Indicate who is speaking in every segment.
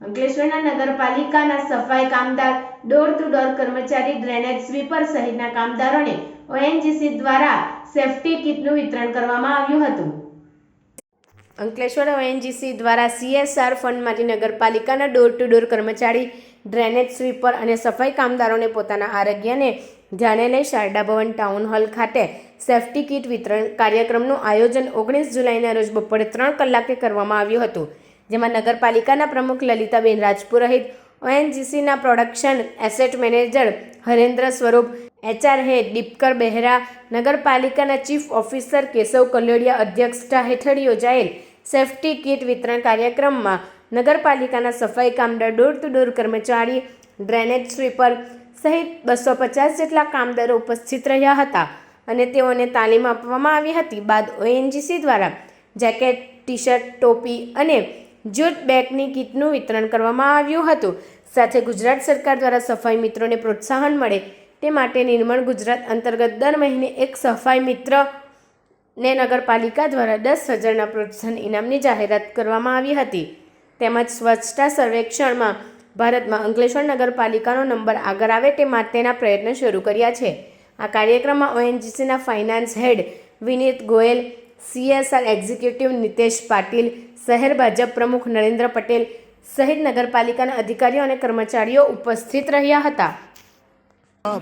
Speaker 1: અંકલેશ્વરના નગરપાલિકાના સફાઈ કામદાર, ડોર ટુ ડોર કર્મચારી, ડ્રેનેજ સ્વીપર સહિતના કામદારોને ઓએનજીસી દ્વારા સેફટી કિટનું વિતરણ કરવામાં આવ્યું હતું. અંકલેશ્વર ઓએનજીસી દ્વારા સીએસઆર ફંડમાંથી નગરપાલિકાના ડોર ટુ ડોર કર્મચારી, ડ્રેનેજ સ્વીપર અને સફાઈ કામદારોને પોતાના આરોગ્યને ધ્યાને લઈ શારદા ભવન ટાઉન હોલ ખાતે સેફટી કિટ વિતરણ કાર્યક્રમનું આયોજન ઓગણીસ જુલાઈના રોજ બપોરે ત્રણ કલાકે કરવામાં આવ્યું હતું. જેમાં નગરપાલિકાના પ્રમુખ Lalitaben Rajpurohit ઓએનજીસીના production asset manager Harendra Swaroop, HR head Dipkar બહેરા, નગરપાલિકાના ચીફ ઓફિસર કેશવ કલોડિયા અધ્યક્ષતા હેઠળ યોજાયેલ સેફટી કિટ વિતરણ કાર્યક્રમમાં નગરપાલિકાના સફાઈ કામદાર, ડોર ટુ ડોર કર્મચારી, ડ્રેનેજ સ્વીપર સહિત બસો પચાસ જેટલા કામદારો ઉપસ્થિત રહ્યા હતા અને તેઓને તાલીમ આપવામાં આવી હતી બાદ ઓએનજીસી દ્વારા જેકેટ ટી શર્ટ ટોપી અને જૂટ બેગની કીટનું વિતરણ કરવામાં આવ્યું હતું. સાથે ગુજરાત સરકાર દ્વારા સફાઈ મિત્રોને પ્રોત્સાહન મળે તે માટે નિર્મળ ગુજરાત અંતર્ગત દર મહિને એક સફાઈ મિત્ર ને નગરપાલિકા દ્વારા દસ હજારના પ્રોત્સાહન ઇનામની જાહેરાત કરવામાં આવી હતી. તેમજ સ્વચ્છતા સર્વેક્ષણમાં ભારતમાં અંકલેશ્વર નગરપાલિકાનો નંબર આગળ આવે તે માટેના પ્રયત્નો શરૂ કર્યા છે. આ કાર્યક્રમમાં ઓએનજીસીના finance head Vineet Goyal CSR executive Nitesh Patil, शहर भाजप प्रमुख નરેન્દ્ર पटेल सहित नगरपालिका अधिकारी और कर्मचारी उपस्थित रहा था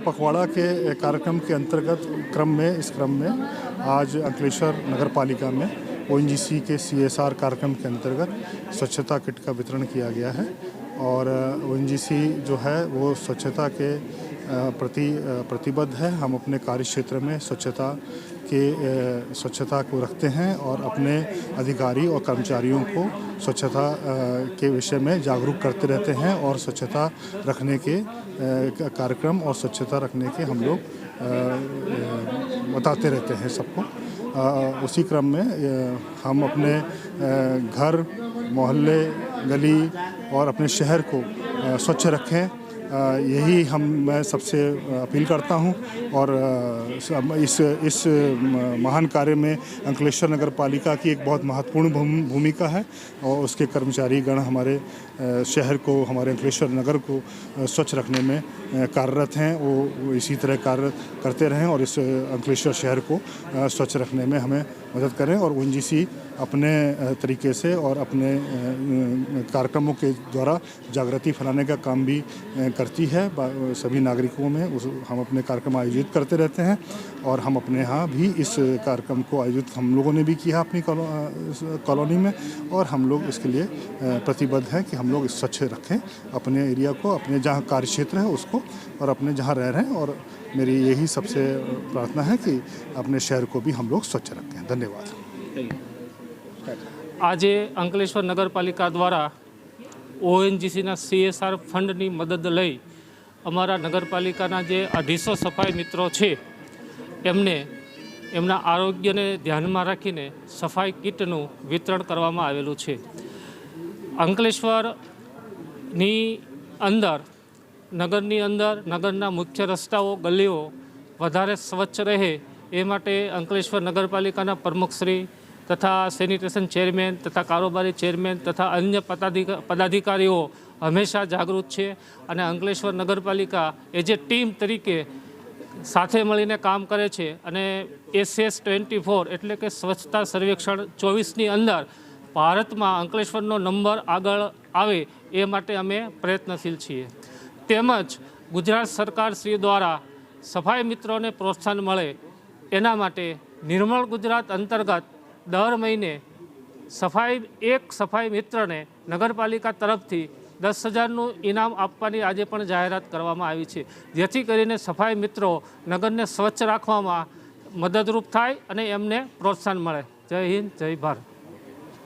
Speaker 2: पखवाड़ा के कार्यक्रम के अंतर्गत क्रम में, इस क्रम में आज अंकलेश्वर नगर पालिका में ओएनजीसी के सीएसआर कार्यक्रम के अंतर्गत स्वच्छता किट का वितरण किया गया है और ओ जो है वो स्वच्छता के प्रति प्रतिबद्ध है। हम अपने कार्य क्षेत्र में स्वच्छता के स्वच्छता को रखते हैं और अपने अधिकारी और कर्मचारियों को स्वच्छता के विषय में जागरूक करते रहते हैं और स्वच्छता रखने के कार्यक्रम और स्वच्छता रखने के हम लोग बताते रहते हैं सबको। उसी क्रम में हम अपने घर, मोहल्ले, गली और अपने शहर को स्वच्छ रखें यही हम, मैं सबसे अपील करता हूँ और इस इस महान कार्य में अंकलेश्वर नगर पालिका की एक बहुत महत्वपूर्ण भूमिका है और उसके कर्मचारी गण हमारे शहर को, हमारे अंकलेश्वर नगर को स्वच्छ रखने में कार्यरत हैं। वो इसी तरह कार्य करते रहें और इस अंकलेश्वर शहर को स्वच्छ रखने में हमें मदद करें और ओ अपने तरीके से और अपने कार्यक्रमों के द्वारा जागृति फैलाने का काम भी करती है बा- सभी नागरिकों में उस हम अपने कार्यक्रम आयोजित करते रहते हैं और हम अपने यहाँ भी इस कार्यक्रम को आयोजित हम लोगों ने भी किया अपनी कॉलो- अ, इस कॉलोनी में और हम लोग इसके लिए अ, प्रतिबद्ध हैं कि हम लोग स्वच्छ रखें अपने एरिया को अपने जहाँ कार्य क्षेत्र है उसको और अपने जहाँ रह रहे हैं और मेरी यही सबसे प्रार्थना है कि अपने शहर को भी हम लोग स्वच्छ रखें धन्यवाद
Speaker 3: આજે અંકલેશ્વર નગરપાલિકા દ્વારા ઓએનજીસીના સીએસઆર ફંડની મદદ લઈ અમારા નગરપાલિકાના જે અઢીસો સફાઈ મિત્રો છે, એમને એમના આરોગ્યને ધ્યાનમાં રાખીને સફાઈ કીટનું વિતરણ કરવામાં આવેલું છે. અંકલેશ્વરની અંદર, નગરની અંદર, નગરના મુખ્ય રસ્તાઓ, ગલીઓ વધારે સ્વચ્છ રહે એ માટે અંકલેશ્વર નગરપાલિકાના પ્રમુખશ્રી તથા સેનિટેશન ચેરમેન તથા કારોબારી ચેરમેન તથા અન્ય પદાધિક- પદાધિકારીઓ હંમેશા જાગૃત છે અને અંકલેશ્વર નગરપાલિકા એ જે ટીમ તરીકે સાથે મળીને કામ કરે છે અને એસએસ ટ્વેન્ટી ફોર એટલે કે સ્વચ્છતા સર્વેક્ષણ ચોવીસની અંદર ભારતમાં અંકલેશ્વરનો નંબર આગળ આવે એ માટે અમે પ્રયત્નશીલ છીએ. તેમજ ગુજરાત સરકાર શ્રી દ્વારા સફાઈ મિત્રોને પ્રોત્સાહન મળે એના માટે નિર્મળ ગુજરાત અંતર્ગત દર મહિને સફાઈ, એક સફાઈ મિત્રને નગરપાલિકા તરફથી દસ હજારનું ઇનામ આપવાની આજે પણ જાહેરાત કરવામાં આવી છે. જેથી કરીને સફાઈ મિત્રો નગરને સ્વચ્છ રાખવામાં મદદરૂપ થાય અને એમને પ્રોત્સાહન મળે. જય હિન્દ, જય ભારત.